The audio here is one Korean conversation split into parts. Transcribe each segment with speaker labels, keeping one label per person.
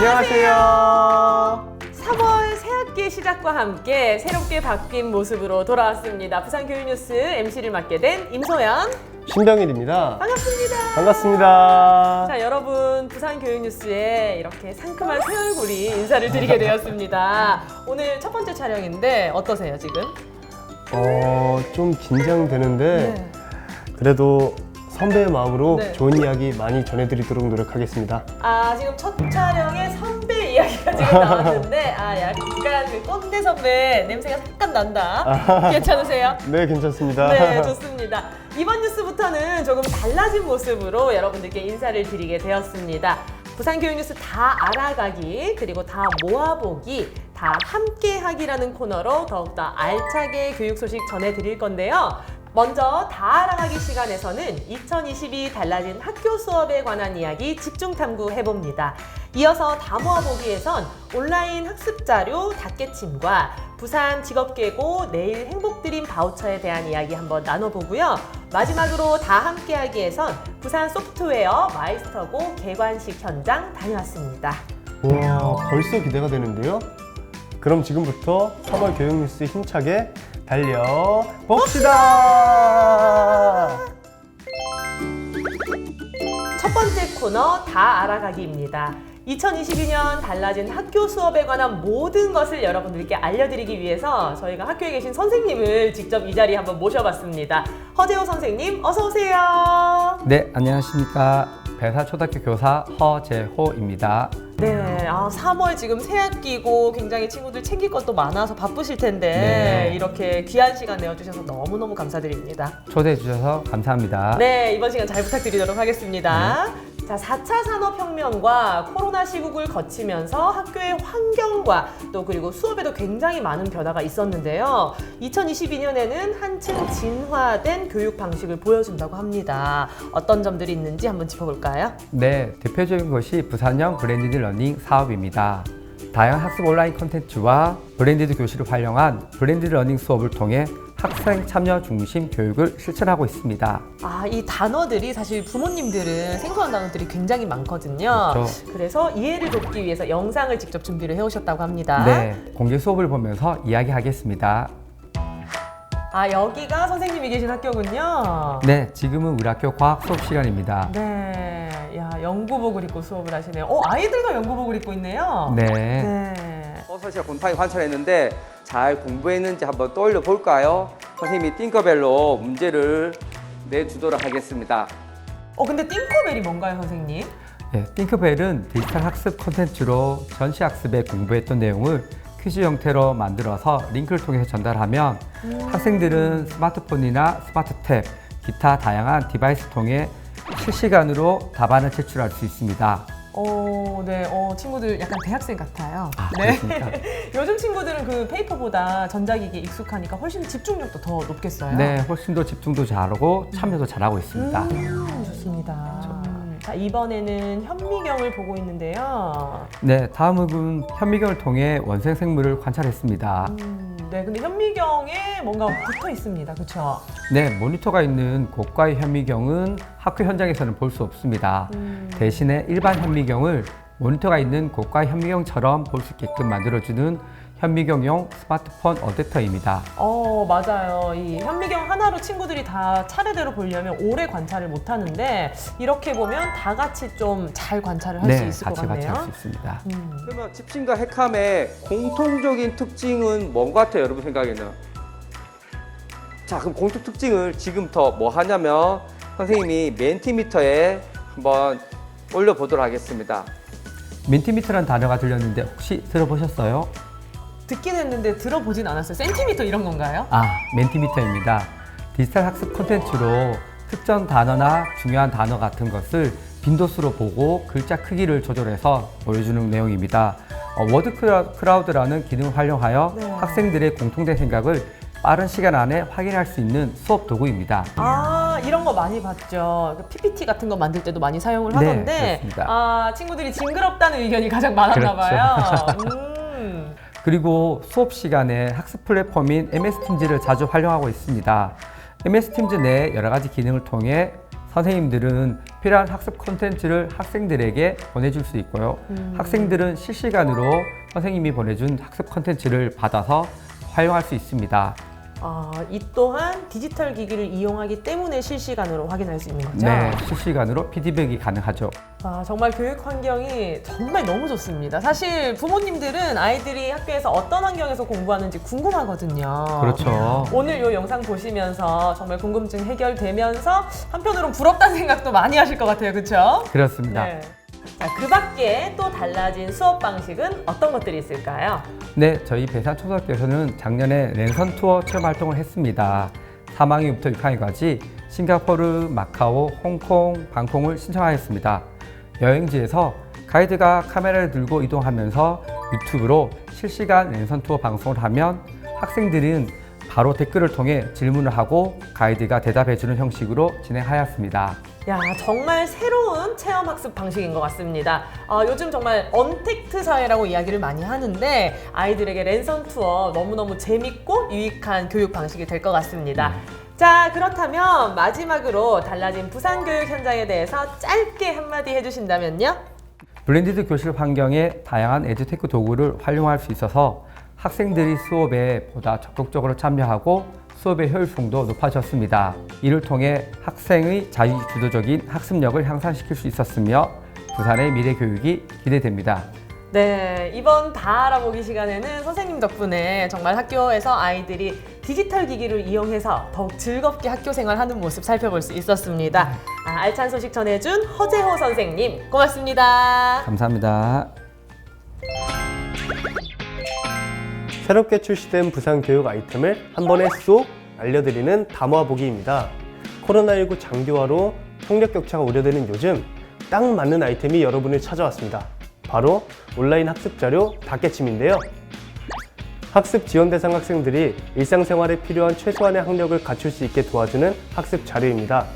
Speaker 1: 안녕하세요.
Speaker 2: 3월 새학기 시작과 함께 새롭게 바뀐 모습으로 돌아왔습니다. 부산 교육뉴스 MC를 맡게 된 임소연.
Speaker 1: 신병일입니다.
Speaker 2: 반갑습니다.
Speaker 1: 반갑습니다.
Speaker 2: 자, 여러분 부산 교육뉴스에 이렇게 상큼한 새 얼굴이 인사를 드리게 되었습니다. 오늘 첫 번째 촬영인데 어떠세요 지금?
Speaker 1: 어, 좀 긴장되는데
Speaker 2: 네.
Speaker 1: 그래도 선배의 마음으로
Speaker 2: 네.
Speaker 1: 좋은 이야기 많이 전해드리도록 노력하겠습니다.
Speaker 2: 아 지금 첫 촬영에 선배 이야기가 지금 나왔는데 아 약간 그 꼰대 선배 냄새가 잠깐 난다. 괜찮으세요?
Speaker 1: 네, 괜찮습니다.
Speaker 2: 네, 좋습니다. 이번 뉴스부터는 조금 달라진 모습으로 여러분들께 인사를 드리게 되었습니다. 부산 교육 뉴스 다 알아가기 그리고 다 모아보기 다 함께하기라는 코너로 더욱더 알차게 교육 소식 전해드릴 건데요. 먼저 다 알아가기 시간에서는 2022 달라진 학교 수업에 관한 이야기 집중 탐구해봅니다. 이어서 다 모아보기에선 온라인 학습 자료 닷개침과 부산 직업계고 내일 행복드림 바우처에 대한 이야기 한번 나눠보고요. 마지막으로 다 함께하기에선 부산 소프트웨어 마이스터고 개관식 현장 다녀왔습니다.
Speaker 1: 우와, 벌써 기대가 되는데요? 그럼 지금부터 3월 교육 뉴스 힘차게 달려 봅시다.
Speaker 2: 첫 번째 코너 다 알아가기입니다. 2022년 달라진 학교 수업에 관한 모든 것을 여러분들께 알려드리기 위해서 저희가 학교에 계신 선생님을 직접 이 자리에 한번 모셔봤습니다. 허재호 선생님, 어서 오세요.
Speaker 3: 네, 안녕하십니까. 배사초등학교 교사 허재호입니다.
Speaker 2: 네, 아, 3월 지금 새학기고 굉장히 친구들 챙길 것도 많아서 바쁘실 텐데
Speaker 3: 네.
Speaker 2: 이렇게 귀한 시간 내어주셔서 너무너무 감사드립니다.
Speaker 3: 초대해 주셔서 감사합니다.
Speaker 2: 네, 이번 시간 잘 부탁드리도록 하겠습니다. 자, 4차 산업혁명과 코로나 시국을 거치면서 학교의 환경과 또 그리고 수업에도 굉장히 많은 변화가 있었는데요. 2022년에는 한층 진화된 교육 방식을 보여준다고 합니다. 어떤 점들이 있는지 한번 짚어볼까요?
Speaker 3: 네, 대표적인 것이 부산형 브랜디드 러닝 사업입니다. 다양한 학습 온라인 콘텐츠와 브랜디드 교실을 활용한 브랜디드 러닝 수업을 통해 학생 참여 중심 교육을 실천하고 있습니다.
Speaker 2: 아, 이 단어들이 사실 부모님들은 생소한 단어들이 굉장히 많거든요.
Speaker 3: 그렇죠.
Speaker 2: 그래서 이해를 돕기 위해서 영상을 직접 준비를 해오셨다고 합니다.
Speaker 3: 네, 공개 수업을 보면서 이야기하겠습니다.
Speaker 2: 아, 여기가 선생님이 계신 학교군요.
Speaker 3: 네, 지금은 우리 학교 과학 수업 시간입니다.
Speaker 2: 네. 야, 연구복을 입고 수업을 하시네요. 어, 아이들도 연구복을 입고 있네요.
Speaker 3: 네.
Speaker 2: 네.
Speaker 4: 버섯이와 곰팡이 관찰했는데 잘 공부했는지 한번 떠올려 볼까요? 선생님이 띵커벨로 문제를 내주도록 하겠습니다.
Speaker 2: 어, 근데 띵커벨이 뭔가요, 선생님?
Speaker 3: 네, 띵크벨은 디지털 학습 콘텐츠로 전시 학습에 공부했던 내용을 퀴즈 형태로 만들어서 링크를 통해서 전달하면 학생들은 스마트폰이나 스마트 탭, 기타 다양한 디바이스 통해 실시간으로 답안을 제출할 수 있습니다.
Speaker 2: 어, 네. 어, 친구들 약간 대학생 같아요.
Speaker 3: 아,
Speaker 2: 네.
Speaker 3: 그렇습니까?
Speaker 2: 요즘 친구들은 그 페이퍼보다 전자기기에 익숙하니까 훨씬 집중력도 더 높겠어요.
Speaker 3: 네, 훨씬 더 집중도 잘하고 참여도 잘하고 있습니다.
Speaker 2: 음, 좋습니다. 음, 자, 이번에는 현미경을 보고 있는데요.
Speaker 3: 네, 다음은 현미경을 통해 원생 생물을 관찰했습니다.
Speaker 2: 음, 네, 근데 현미경에 뭔가 붙어 있습니다. 그렇죠?
Speaker 3: 네, 모니터가 있는 고가의 현미경은 학교 현장에서는 볼 수 없습니다.
Speaker 2: 음.
Speaker 3: 대신에 일반 현미경을 모니터가 있는 고가 현미경처럼 볼 수 있게끔 만들어주는 현미경용 스마트폰 어댑터입니다.
Speaker 2: 어, 맞아요. 이 현미경 하나로 친구들이 다 차례대로 보려면 오래 관찰을 못 하는데 이렇게 보면 다 같이 좀 잘 관찰을 할 수
Speaker 3: 네,
Speaker 2: 있을 것
Speaker 3: 같이 같이
Speaker 2: 같네요.
Speaker 3: 할 수 있습니다.
Speaker 2: 음.
Speaker 4: 그러면 집신과 핵함의 공통적인 특징은 뭔 것 같아요, 여러분 생각에는? 자, 그럼 공통 특징을 지금부터 뭐 하냐면 선생님이 멘티미터에 한번 올려보도록 하겠습니다.
Speaker 3: 민티미터라는 단어가 들렸는데 혹시 들어보셨어요?
Speaker 2: 듣긴 했는데 들어보진 않았어요. 센티미터 이런 건가요?
Speaker 3: 아, 멘티미터입니다. 디지털 학습 콘텐츠로 특정 단어나 중요한 단어 같은 것을 빈도수로 보고 글자 크기를 조절해서 보여주는 내용입니다. 어, 워드 크라- 크라우드라는 기능을 활용하여
Speaker 2: 네.
Speaker 3: 학생들의 공통된 생각을 빠른 시간 안에 확인할 수 있는 수업 도구입니다.
Speaker 2: 아, 이런 거 많이 봤죠. 그 PPT 같은 거 만들 때도 많이 사용을
Speaker 3: 네,
Speaker 2: 하던데,
Speaker 3: 그렇습니다.
Speaker 2: 아, 친구들이 징그럽다는 의견이 가장 많았나
Speaker 3: 그렇죠.
Speaker 2: 봐요. 음.
Speaker 3: 그리고 수업 시간에 학습 플랫폼인 MS 팀즈를 자주 활용하고 있습니다. MS 팀즈 내 여러 가지 기능을 통해 선생님들은 필요한 학습 콘텐츠를 학생들에게 보내줄 수 있고요. 학생들은 실시간으로 선생님이 보내준 학습 콘텐츠를 받아서 활용할 수 있습니다.
Speaker 2: 아, 이 또한 디지털 기기를 이용하기 때문에 실시간으로 확인할 수 있는 거죠?
Speaker 3: 네, 실시간으로 피드백이 가능하죠.
Speaker 2: 아, 정말 교육 환경이 정말 너무 좋습니다. 사실 부모님들은 아이들이 학교에서 어떤 환경에서 공부하는지 궁금하거든요.
Speaker 3: 그렇죠.
Speaker 2: 오늘 이 영상 보시면서 정말 궁금증 해결되면서 한편으로는 부럽다는 생각도 많이 하실 것 같아요. 그렇죠?
Speaker 3: 그렇습니다.
Speaker 2: 네. 자, 그 밖에 또 달라진 수업 방식은 어떤 것들이 있을까요?
Speaker 3: 네, 저희 배산 초등학교에서는 작년에 랜선 투어 체험 활동을 했습니다. 3학년부터 6학년까지 싱가포르, 마카오, 홍콩, 방콕을 신청하였습니다. 여행지에서 가이드가 카메라를 들고 이동하면서 유튜브로 실시간 랜선 투어 방송을 하면 학생들은 바로 댓글을 통해 질문을 하고 가이드가 대답해주는 형식으로 진행하였습니다.
Speaker 2: 야 정말 새로운 체험 학습 방식인 것 같습니다. 어, 요즘 정말 언택트 사회라고 이야기를 많이 하는데 아이들에게 랜선 투어 너무너무 재밌고 유익한 교육 방식이 될 것 같습니다. 자 그렇다면 마지막으로 달라진 부산 교육 현장에 대해서 짧게 한마디 해주신다면요?
Speaker 3: 블렌디드 교실 환경에 다양한 에듀테크 도구를 활용할 수 있어서 학생들이 수업에 보다 적극적으로 참여하고 수업의 효율성도 높아졌습니다. 이를 통해 학생의 자유주도적인 학습력을 향상시킬 수 있었으며 부산의 미래 교육이 기대됩니다.
Speaker 2: 네, 이번 다 알아보기 시간에는 선생님 덕분에 정말 학교에서 아이들이 디지털 기기를 이용해서 더욱 즐겁게 학교 생활하는 모습 살펴볼 수 있었습니다. 아, 알찬 소식 전해준 허재호 선생님, 고맙습니다.
Speaker 3: 감사합니다.
Speaker 1: 새롭게 출시된 부산 교육 아이템을 한 번에 쏙 알려드리는 담화보기입니다. 코로나19 장기화로 학력 격차가 우려되는 요즘 딱 맞는 아이템이 여러분을 찾아왔습니다. 바로 온라인 학습 자료 닷개침인데요. 학습 지원 대상 학생들이 일상생활에 필요한 최소한의 학력을 갖출 수 있게 도와주는 학습 자료입니다.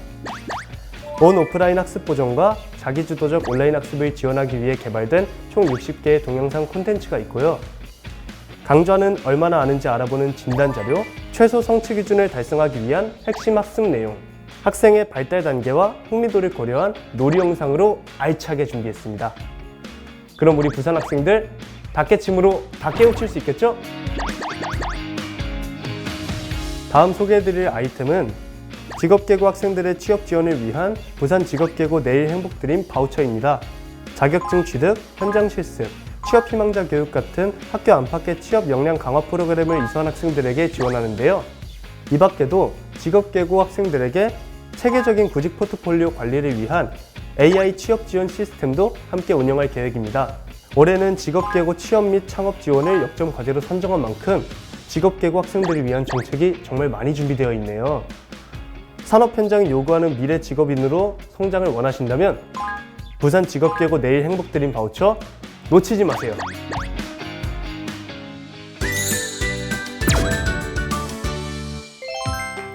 Speaker 1: 온 오프라인 학습 보정과 자기주도적 온라인 학습을 지원하기 위해 개발된 총 60개의 동영상 콘텐츠가 있고요. 강좌는 얼마나 아는지 알아보는 진단 자료, 최소 성취 기준을 달성하기 위한 핵심 학습 내용, 학생의 발달 단계와 흥미도를 고려한 놀이 영상으로 알차게 준비했습니다. 그럼 우리 부산 학생들 닭개침으로 다 깨우칠 수 있겠죠? 다음 소개해드릴 아이템은 직업계고 학생들의 취업 지원을 위한 부산 직업계고 내일 행복드림 바우처입니다. 자격증 취득, 현장 실습, 취업 희망자 교육 같은 학교 안팎의 취업 역량 강화 프로그램을 이수한 학생들에게 지원하는데요. 이 밖에도 직업계고 학생들에게 체계적인 구직 포트폴리오 관리를 위한 AI 취업 지원 시스템도 함께 운영할 계획입니다. 올해는 직업계고 취업 및 창업 지원을 역점 과제로 선정한 만큼 직업계고 학생들을 위한 정책이 정말 많이 준비되어 있네요. 산업 현장이 요구하는 미래 직업인으로 성장을 원하신다면 부산 직업계고 내일 행복드림 바우처 놓치지 마세요.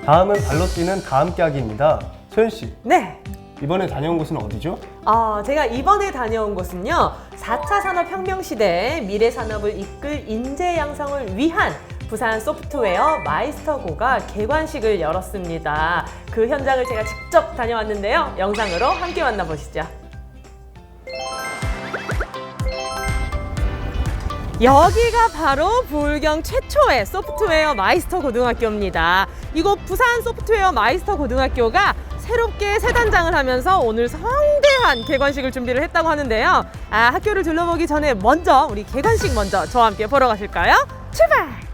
Speaker 1: 다음은 발로 뛰는 다함께하기입니다. 소연 씨,
Speaker 2: 네.
Speaker 1: 이번에 다녀온 곳은 어디죠?
Speaker 2: 어, 제가 이번에 다녀온 곳은요, 4차 산업혁명 시대의 미래 산업을 이끌 인재 양성을 위한 부산 소프트웨어 마이스터고가 개관식을 열었습니다. 그 현장을 제가 직접 다녀왔는데요. 영상으로 함께 만나보시죠. 여기가 바로 부울경 최초의 소프트웨어 마이스터 고등학교입니다. 이곳 부산 소프트웨어 마이스터 고등학교가 새롭게 새 단장을 하면서 오늘 성대한 개관식을 준비를 했다고 하는데요. 아, 학교를 둘러보기 전에 먼저 우리 개관식 먼저 저와 함께 보러 가실까요? 출발!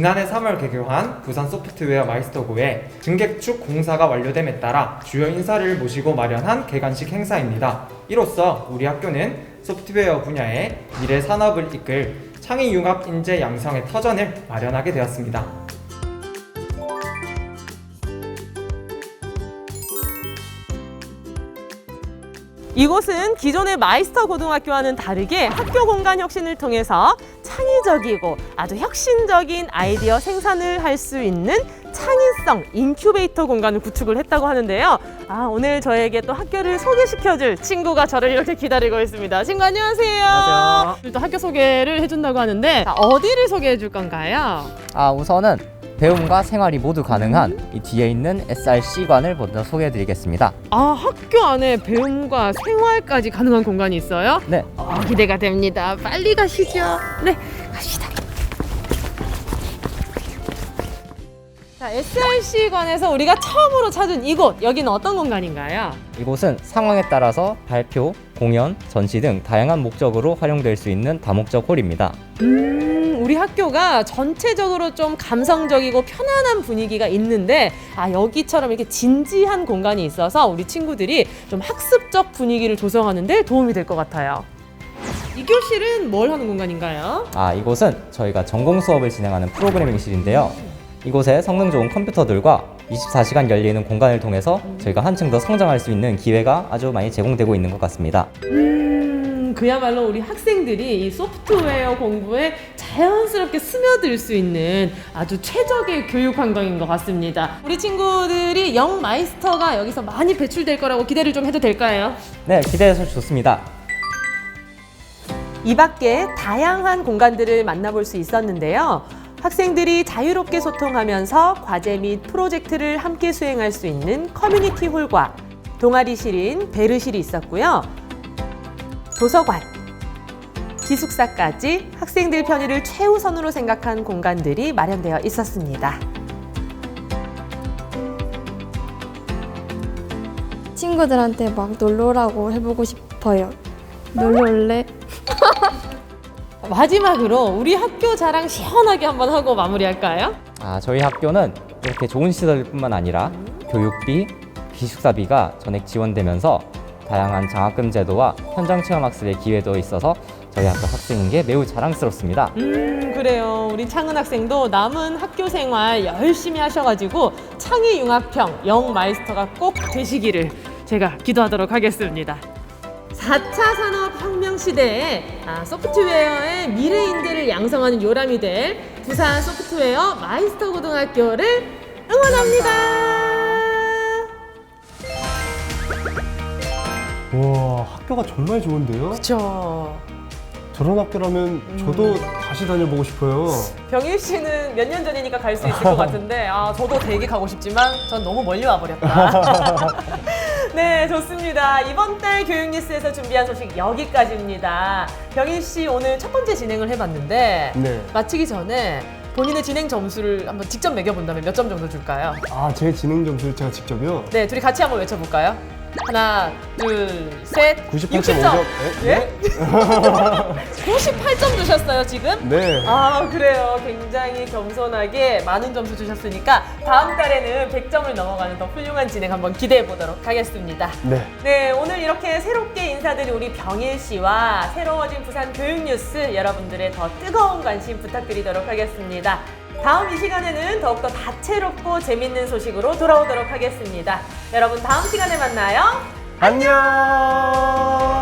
Speaker 5: 지난해 3월 개교한 부산 소프트웨어 마이스터고의 증객축 공사가 완료됨에 따라 주요 인사를 모시고 마련한 개관식 행사입니다. 이로써 우리 학교는 소프트웨어 분야의 미래 산업을 이끌 창의 융합 인재 양성의 터전을 마련하게 되었습니다.
Speaker 2: 이곳은 기존의 마이스터 고등학교와는 다르게 학교 공간 혁신을 통해서 창의적이고 아주 혁신적인 아이디어 생산을 할 수 있는 창의 창의성 인큐베이터 공간을 구축을 했다고 하는데요. 아, 오늘 저에게 또 학교를 소개시켜줄 친구가 저를 이렇게 기다리고 있습니다. 친구 안녕하세요.
Speaker 6: 안녕하세요.
Speaker 2: 또 학교 소개를 해준다고 하는데 자, 어디를 소개해 줄 건가요?
Speaker 6: 아 우선은 배움과 생활이 모두 가능한 이 뒤에 있는 SRC관을 먼저 소개해드리겠습니다.
Speaker 2: 아, 학교 안에 배움과 생활까지 가능한 공간이 있어요?
Speaker 6: 네,
Speaker 2: 어, 기대가 됩니다. 빨리 가시죠. 네, 갑시다. 자, SRC관에서 우리가 처음으로 찾은 이곳, 여기는 어떤 공간인가요?
Speaker 6: 이곳은 상황에 따라서 발표, 공연, 전시 등 다양한 목적으로 활용될 수 있는 다목적 홀입니다.
Speaker 2: 음, 우리 학교가 전체적으로 좀 감성적이고 편안한 분위기가 있는데, 아, 여기처럼 이렇게 진지한 공간이 있어서 우리 친구들이 좀 학습적 분위기를 조성하는데 도움이 될 것 같아요. 이 교실은 뭘 하는 공간인가요?
Speaker 6: 아 이곳은 저희가 전공 수업을 진행하는 프로그래밍실인데요. 이곳에 성능 좋은 컴퓨터들과 24시간 열리는 공간을 통해서 저희가 한층 더 성장할 수 있는 기회가 아주 많이 제공되고 있는 것 같습니다.
Speaker 2: 음, 그야말로 우리 학생들이 이 소프트웨어 공부에 자연스럽게 스며들 수 있는 아주 최적의 교육 환경인 것 같습니다. 우리 친구들이 영 마이스터가 여기서 많이 배출될 거라고 기대를 좀 해도 될까요?
Speaker 6: 네, 기대해서 좋습니다.
Speaker 2: 이 밖에 다양한 공간들을 만나볼 수 있었는데요. 학생들이 자유롭게 소통하면서 과제 및 프로젝트를 함께 수행할 수 있는 커뮤니티 홀과 동아리실인 베르실이 있었고요. 도서관, 기숙사까지 학생들 편의를 최우선으로 생각한 공간들이 마련되어 있었습니다.
Speaker 7: 친구들한테 막 놀러 오라고 해보고 싶어요. 놀러 올래?
Speaker 2: 마지막으로 우리 학교 자랑 시원하게 한번 하고 마무리할까요?
Speaker 6: 아, 저희 학교는 이렇게 좋은 시설뿐만 아니라 교육비, 기숙사비가 전액 지원되면서 다양한 장학금 제도와 현장 체험 학습의 기회도 있어서 저희 학교 학생인 게 매우 자랑스럽습니다.
Speaker 2: 음 그래요 우리 창은 학생도 남은 학교 생활 열심히 하셔가지고 창의 융합형 영 마이스터가 꼭 되시기를 제가 기도하도록 하겠습니다 4차 산업혁명 시대에 아, 소프트웨어의 미래인들을 양성하는 요람이 될 부산 소프트웨어 마이스터 고등학교를 응원합니다
Speaker 1: 와, 학교가 정말 좋은데요?
Speaker 2: 그렇죠
Speaker 1: 저런 학교라면 저도 다시 다녀보고 싶어요.
Speaker 2: 병일 씨는 몇 년 전이니까 갈 수 있을 것 같은데 아 저도 되게 가고 싶지만 전 너무 멀리 와버렸다. 네 좋습니다. 이번 달 교육 뉴스에서 준비한 소식 여기까지입니다. 병일 씨 오늘 첫 번째 진행을 해봤는데
Speaker 1: 네.
Speaker 2: 마치기 전에 본인의 진행 점수를 한번 직접 매겨본다면 몇 점 정도 줄까요?
Speaker 1: 아, 제 진행 점수를 제가 직접요?
Speaker 2: 네 둘이 같이 한번 외쳐볼까요? 하나 둘 셋
Speaker 1: 98.5점.
Speaker 2: 예? 98점 주셨어요 지금?
Speaker 1: 네.
Speaker 2: 아 그래요 굉장히 겸손하게 많은 점수 주셨으니까 다음 달에는 100점을 넘어가는 더 훌륭한 진행 한번 기대해 보도록 하겠습니다
Speaker 1: 네.
Speaker 2: 네 오늘 이렇게 새롭게 인사드린 우리 병일 씨와 새로워진 부산 교육 뉴스 여러분들의 더 뜨거운 관심 부탁드리도록 하겠습니다 다음 이 시간에는 더욱더 다채롭고 재밌는 소식으로 돌아오도록 하겠습니다 여러분 다음 시간에 만나요
Speaker 1: 안녕!